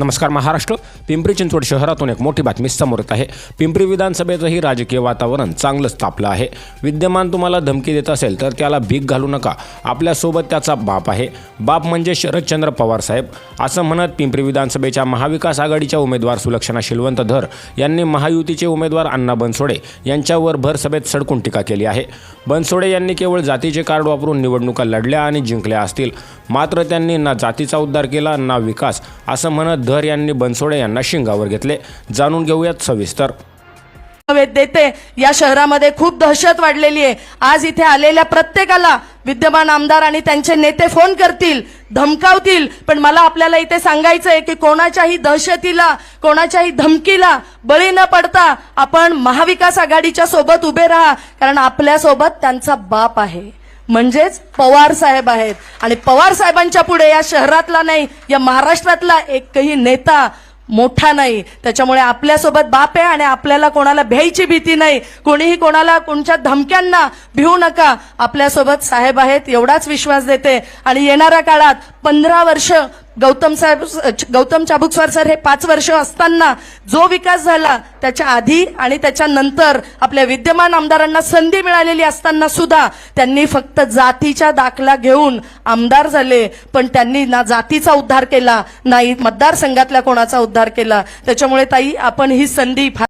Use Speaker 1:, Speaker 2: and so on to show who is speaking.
Speaker 1: नमस्कार महाराष्ट्र. पिंपरी चिंचवड शहरातून एक मोठी बातमी समोर येत आहे. पिंपरी विधानसभेचंही राजकीय वातावरण चांगलंच तापलं आहे. विद्यमान तुम्हाला धमकी देत असेल तर त्याला भीक घालू नका. आपल्यासोबत त्याचा बाप आहे. बाप म्हणजे शरदचंद्र पवार साहेब. असं म्हणत पिंपरी विधानसभेच्या महाविकास आघाडीच्या उमेदवार सुलक्षणा शिलवंत धर यांनी महायुतीचे उमेदवार अण्णा बनसोडे यांच्यावर भर सभेत सडकून टीका केली आहे. बनसोडे यांनी केवळ जातीचे कार्ड वापरून निवडणुका लढल्या आणि जिंकल्या असतील. मात्र त्यांनी ना जातीचा उद्धार केला ना विकास असं म्हणत धर यांनी बनसोडे यांना शिंगावर घेतले. जाणून घेऊयात सविस्तर.
Speaker 2: देते. या शहरामध्ये खूप दहशत वाढलेली आहे. आज इथे आलेल्या प्रत्येकाला विद्यमान आमदार आणि त्यांचे नेते फोन करतील धमकावतील. पण मला आपल्याला इथे सांगायचं आहे की कोणाच्याही दहशतीला कोणाच्याही धमकीला बळी न पडता आपण महाविकास आघाडीच्या सोबत उभे राहा. कारण आपल्यासोबत त्यांचा बाप आहे. म्हणजेच पवार साहेब आहेत. आणि पवार साहेबांच्या पुढे या शहरातला नाही या महाराष्ट्रातला एकही नेता मोठा नाही. त्याच्यामुळे आपल्यासोबत बाप आहे आणि आपल्याला कोणाला भ्यायची भीती नाही. कोणीही कोणाला कोणच्या धमक्यांना भिवू नका. आपल्यासोबत साहेब आहेत एवढाच विश्वास देते. आणि येणाऱ्या काळात पंधरा वर्ष गौतम साहेब गौतम चाबुकस्वार सर हे पाच वर्ष असताना जो विकास झाला त्याच्या आधी आणि त्याच्यानंतर आपल्या विद्यमान आमदारांना संधी मिळालेली असताना सुद्धा त्यांनी फक्त जातीच्या दाखला घेऊन आमदार झाले. पण त्यांनी ना जातीचा उद्धार केला नाही मतदारसंघातल्या कोणाचा उद्धार केला. त्याच्यामुळे ताई आपण ही संधी फार